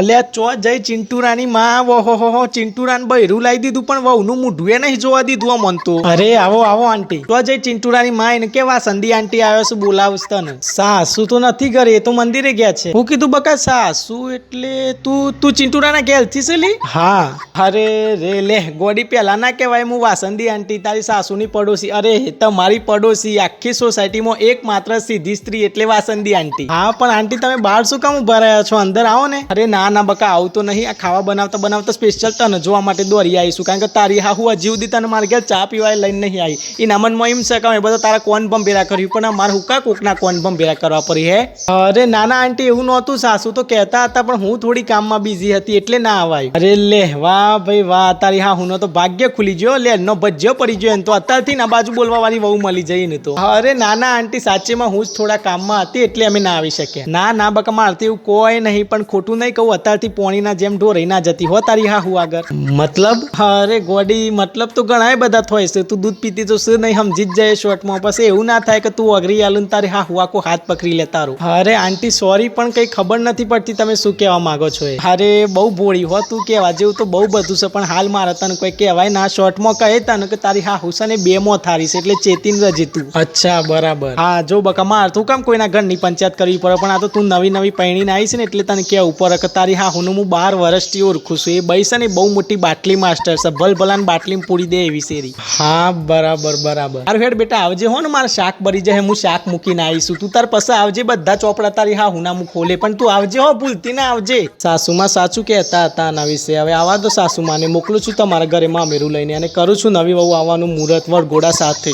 અલ્યા ચો જઈ ચિંટુરાની માં વહો હો હો ચિંટુરાન બૈરું લાવી દીધું પણ વહુનું મોઢું એ નહીં જોવા દીધું મન તો. અરે આવો આવો આંટી. તો જઈ ચિંટુરાની માં એને કેવા સંધી આંટી આવ્યો છું બોલાવસ તને. સાસુ તો નથી ઘરે એ તો મંદિરે ગયા છે. હું કીધું બકા સાસુ એટલે તું તું ચિંટુરાના ઘેરથી છે લી? હા. અરે રે લે ગોડી પેલા ના કહેવાય હું વાસંદી આંટી તારી સાસુની પડોશી. અરે તમારી પડોશી આખી સોસાયટીમાં એક માત્ર સીધી સ્ત્રી એટલે વાસંદી આંટી. હા પણ આંટી તમે બહાર શું કામ ઊભા રહ્યા છો? અંદર આવો ને. અરે ના ના બકા આવતો નહીં, આ ખાવા બનાવતા બનાવતા સ્પેશિયલ તને જોવા માટે દોરી આવીશું. કારણ કે તારી હા હું હજી સુધી તને મારે ઘેર ચા પીવાય લઈને નહીં આવી. એ નામનમાં એમ છે કે એ બધા તારા કોન ભમ ભેરા કર્યું, પણ મારે હુકા કોકના કોન ભમ ભેરા કરવા પડી હે? અરે નાના આંટી એવું નહોતું, સાસુ તો કહેતા હતા, પણ હું થોડી કામમાં બિઝી હતી એટલે ના અવાય અરે લે, વાહ ભાઈ, વાહ, તારી હા હું તો ભાગ્ય ખુલી ગયો. લે નો ભજ્યો પડી ગયો એને તો અત્યારથી ના બાજુ બોલવા વાળી વહુ મળી જઈ ને તો. અરે નાના આંટી, સાચેમાં હું જ થોડા કામમાં હતી એટલે અમે ના આવી શક્યા. ના ના બકા મારતી એવું કોઈ નહીં, પણ ખોટું નહીં કહું અત્યારથી પોણીના જેમ ઢોરાઈ ના જતી હો તારી હા હું આગળ. મતલબ? અરે ગોડી મતલબ તો ઘણા બધા થોય છે. તું દૂધ પીતી તો શું નહીં સમજી જ જાય શોર્ટમાં પછી એવું ના થાય કે તું અઘરી આલું તારી હા હું આખો હાથ પકડી લે તારું. અરે આંટી સોરી પણ કઈ ખબર નથી પડતી તમે શું કહેવા માંગો છો અરે બહુ ભોળી હો તું કહેવા જેવું તો બહુ બધું છે પણ હાલ મારે તને કોઈ કહેવાય ના. શોર્ટમાં કહે તને કે તારી હા હુસાને બે મો થારી છે એટલે ચેતીન રજી તું. અચ્છા બરાબર. હા જો બકા માર તું કામ કોઈના ઘરની પંચાયત કરવી પડે પણ આ તો તું નવી નવી પૈણીને આવી છે ને એટલે તને કેવું પડે કે તારી હા હું હું બાર વર્ષથી ઓળખું છું. એ છે ને બહુ મોટી બાટલી માસ્ટર છે. ભલ ભલાન બાટલી પૂરી દે એવી શેરી. હા બરાબર બરાબર. તારું હેડ બેટા આવજે હો ને મારે શાક ભરી જાય હું શાક મૂકીને આવીશું તું તાર પાસે આવજે બધા ચોપડા તારી હા હુના હું ખોલે. પણ તું આવજે હો ભૂલતી ના આવજે. સાસુમાં સાચું કહેતા હતા આના વિશે. હવે આવા દો સાસુમાને. મોકલું છું તમારા ઘરે મામેરું લઈને અને કરું છું નવી વહુ આવવાનું મુહૂર્ત વરઘોડા સાથે.